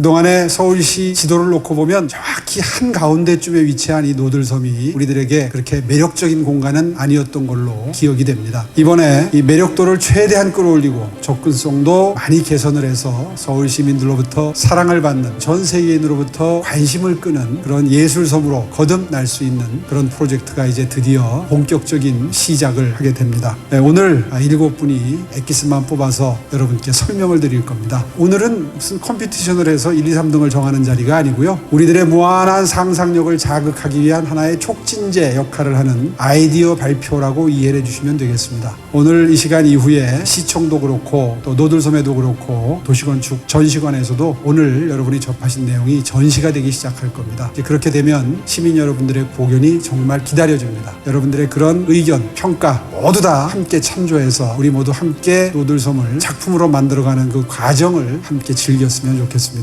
그동안에 서울시 지도를 놓고 보면 정확히 한 가운데쯤에 위치한 이 노들섬이 우리들에게 그렇게 매력적인 공간은 아니었던 걸로 기억이 됩니다. 이번에 이 매력도를 최대한 끌어올리고 접근성도 많이 개선을 해서 서울 시민들로부터 사랑을 받는 전 세계인으로부터 관심을 끄는 그런 예술섬으로 거듭날 수 있는 그런 프로젝트가 이제 드디어 본격적인 시작을 하게 됩니다. 네, 오늘 아, 일곱 분이 엑기스만 뽑아서 여러분께 설명을 드릴 겁니다. 오늘은 무슨 컴피티션을 해서 1, 2, 3등을 정하는 자리가 아니고요. 우리들의 무한한 상상력을 자극하기 위한 하나의 촉진제 역할을 하는 아이디어 발표라고 이해해 주시면 되겠습니다. 오늘 이 시간 이후에 시청도 그렇고 또 노들섬에도 그렇고 도시건축 전시관에서도 오늘 여러분이 접하신 내용이 전시가 되기 시작할 겁니다. 그렇게 되면 시민 여러분들의 고견이 정말 기다려집니다. 여러분들의 그런 의견, 평가 모두 다 함께 참조해서 우리 모두 함께 노들섬을 작품으로 만들어가는 그 과정을 함께 즐겼으면 좋겠습니다.